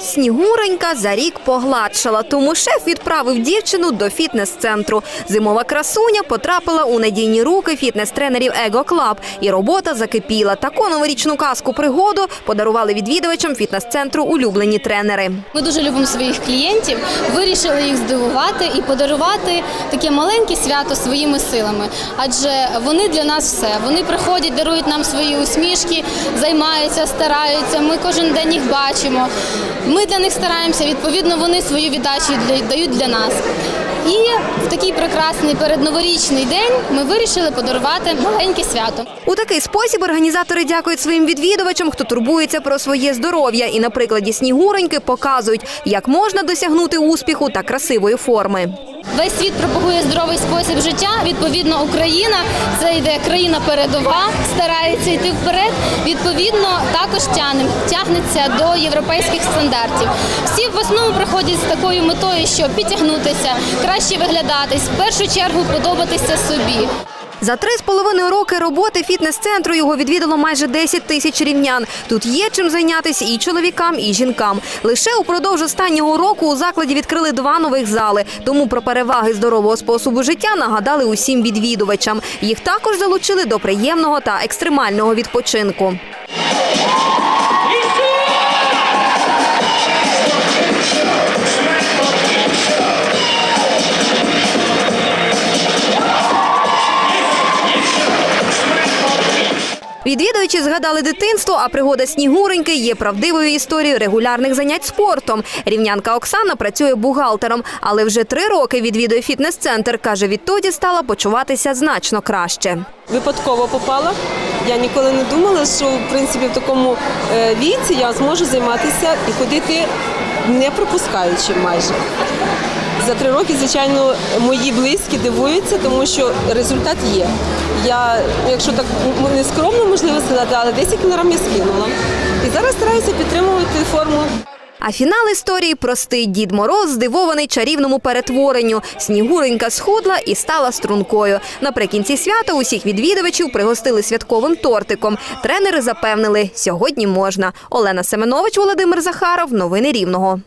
Снігуренька за рік погладшала, тому шеф відправив дівчину до фітнес-центру. Зимова красуня потрапила у надійні руки фітнес-тренерів Его Клаб, і робота закипіла. Таку новорічну казку пригоду подарували відвідувачам фітнес-центру улюблені тренери. Ми дуже любимо своїх клієнтів, вирішили їх здивувати і подарувати таке маленьке свято своїми силами. Адже вони для нас все. Вони приходять, дарують нам свої усмішки, займаються, стараються. Ми кожен день їх бачимо. Ми для них стараємося. Відповідно, вони свою віддачу дають для нас. І в такий прекрасний передноворічний день ми вирішили подарувати маленьке свято. У такий спосіб організатори дякують своїм відвідувачам, хто турбується про своє здоров'я, і на прикладі снігуреньки показують, як можна досягнути успіху та красивої форми. Весь світ пропагує здоровий спосіб життя. Відповідно, Україна це йде країна передова, старається йти вперед. Відповідно, також тяне тягнеться до європейських стандартів. Всі в основному приходять з такою метою, щоб підтягнутися, краще виглядатись, в першу чергу подобатися собі. За три з половиною роки роботи фітнес-центру його відвідало майже 10 тисяч рівнян. Тут є чим зайнятися і чоловікам, і жінкам. Лише упродовж останнього року у закладі відкрили два нових зали. Тому про переваги здорового способу життя нагадали усім відвідувачам. Їх також залучили до приємного та екстремального відпочинку. Відвідувачі згадали дитинство, а пригода Снігуреньки є правдивою історією регулярних занять спортом. Рівнянка Оксана працює бухгалтером, але вже три роки відвідує фітнес-центр. Каже, відтоді стала почуватися значно краще. Випадково попала. Я ніколи не думала, що в принципі в такому е, віці я зможу займатися і ходити не пропускаючи майже. За три роки, звичайно, мої близькі дивуються, тому що результат є. Я, якщо так не скромно можливо сказати, але 10 кілограм я скинула. І зараз стараюся підтримувати форму. А фінал історії простий. Дід Мороз здивований чарівному перетворенню. Снігуренька схудла і стала стрункою. Наприкінці свята усіх відвідувачів пригостили святковим тортиком. Тренери запевнили, сьогодні можна. Олена Семенович, Володимир Захаров. Новини Рівного.